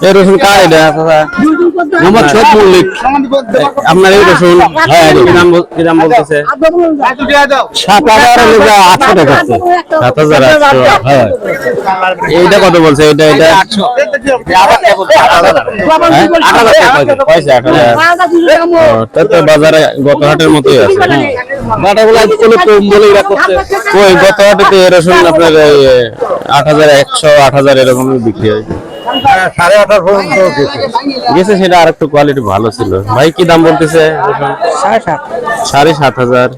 এই রসুন কার এটা চাচা? মোহাম্মদ শহীদ মল্লিক। আপনার এই রসুন হ্যাঁ দাম কি দাম বলতেছে। সাত হাজার হলে আটশো টাকা সাত হাজার হ্যাঁ। এইটা কত বলছে? এটা এটা হ্যাঁ? বাজারে গত হাটের মতোই আছে। বাটাগুলো কোনো কম বলে এরা করছে ওই গত হাটে রসুন আপনার আট হাজার একশো আট হাজার এরকমই বিক্রি সাড়ে পর্যন্ত গেছে সেটা আর একটু কোয়ালিটি ভালো ছিল। ভাই কি দাম বলতেছে? সাড়ে সাত। হাজার।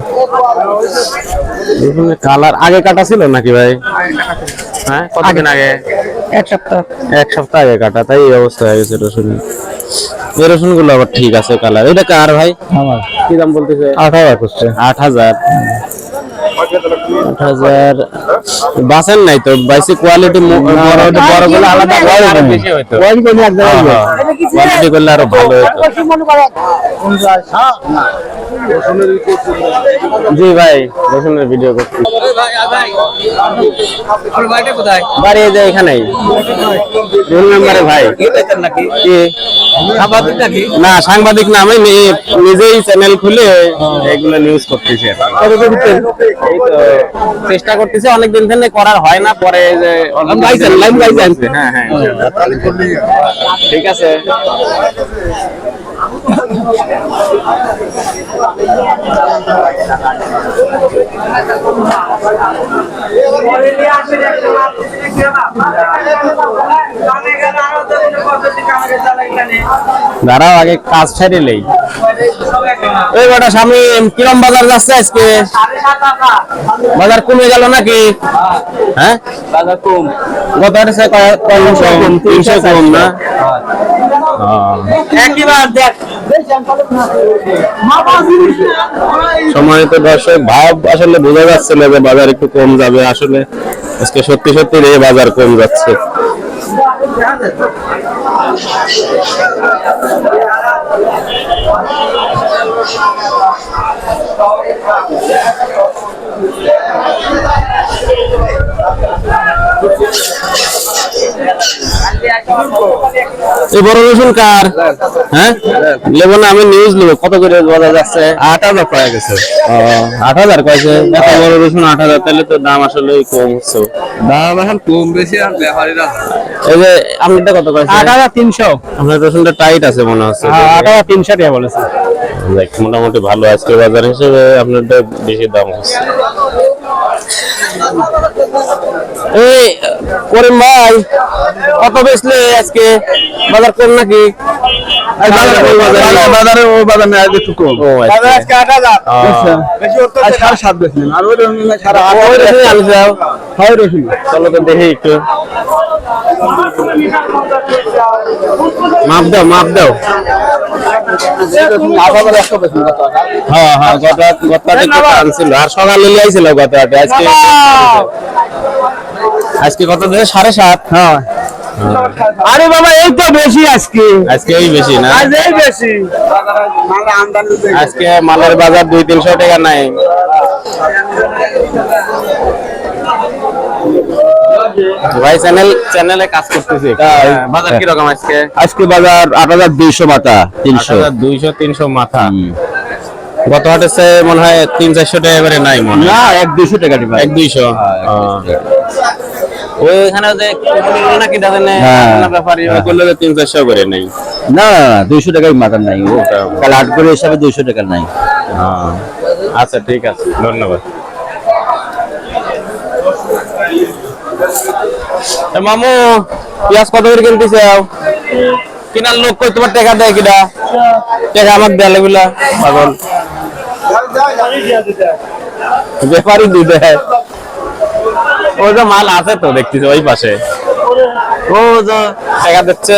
কালার আগে কাটা ছিল নাকি ভাই? হ্যাঁ কতদিন আগে। এক সপ্তাহ। এক সপ্তাহ আগে কাটা তাই এই অবস্থা হয়ে গেছে রসুন। এই রসুনগুলো আবার ঠিক আছে কালার। এটা কার ভাই? আমার। কি দাম বলতেছে? আট হাজার করছে আট হাজার। হাজার বাসেন নাই তো বাইসে কোয়ালিটি বড়গুলো আলাদা বেশি হইতো। কোয়ালিটি করলে আরও ভালো হতো জি ভাই রসুনের ভিডিও করছি। বাড়ি এই যে এখানেই। রোল নাম্বারে ভাই। কি? না সাংবাদিক না আমি নিজেই চ্যানেল খুলে এগুলো নিউজ করতেছি। এই তো চেষ্টা করতেছি অনেকদিন থেকে করার হয় না পরে যে হ্যাঁ হ্যাঁ ঠিক আছে। দাঁড়াও আগে কাজ ছাড়িলেই এই বেটা স্বামী কিরম বাজার যাচ্ছে আজকে? বাজার কমে গেল নাকি? হ্যাঁ? বাজার কম? গত তিনশো কম না? সময় তো দর্শক ভাব আসলে বোঝা যাচ্ছে না যে বাজার একটু কম যাবে। আসলে আজকে সত্যি সত্যি এই বাজার কম যাচ্ছে। আমি এই বড় রসুন কার? হ্যাঁ? নেব না আমি নিউজ নেব। কত করে বাজার যাচ্ছে? আট হাজার পাওয়া গেছে। আট হাজার কয়েছে? এত বড় রসুন আট হাজার তাহলে তো দাম আসলে কম হচ্ছে। দাম এখন কম বেশি আর ব্যাপারীরা এই যে আপনারটা কত কয়েছে? আট হাজার তিনশো। আপনার রসুনটা টাইট আছে মনে হচ্ছে। আট হাজার তিনশো টাকা বলেছে। মোটামুটি ভালো আজকে বাজার হিসেবে আপনারটা বেশি দাম হচ্ছে। এই করিম ভাই কত বেচলে আজকে বাজার কম নাকি? বাজারে ও বাজার নেই আজ একটু কম। আচ্ছা। আজকে আট হাজার। আর সাড়ে সাত বেশি। আর ওই রকম সাড়ে আট ওই রসুনই হয় রসুন। চলো তো দেখি একটু। মাপ দাও মাপ দাও। হ্যাঁ হ্যাঁ গত গত আনছিল আর সকালে আইছিল গত আজকে আজকে কত দেবে সাড়ে সাত। হ্যাঁ। আরে বাবা এই তো বেশি আজকে। আজকে এই বেশি না? আজ এই বেশি। আজকে মালের বাজার দুই তিনশো টাকা নাই। ভাই চ্যানেল চ্যানেলে কাজ করতেছি। বাজার কি রকম আজকে? আজকে বাজার আট হাজার দুইশো মাথা তিনশো। দুইশো তিনশো মাথা। গত হাটে মনে হয় টাকা নাই মনে না এক দুইশো টাকা দিবা দুইশো? ওইখানে যে নাকি নে- হ্যাঁ। ব্যাপারী তিন করে নেই। না দুইশো টাকার মাথা নাই কাল আট করে হিসাবে দুইশো টাকার নাই। আচ্ছা ঠিক আছে ধন্যবাদ। মামু, পেঁয়াজ কত করে কিনতেছে কিনার লোক কই? তোমার টাকা দেয় কিনা? টাকা আমার দেয় এগুলা পাগল। ব্যাপারই দি দেয়। ও যে মাল আছে তো, দেখতেছি ওই পাশে। ও যে টাকা দিচ্ছে।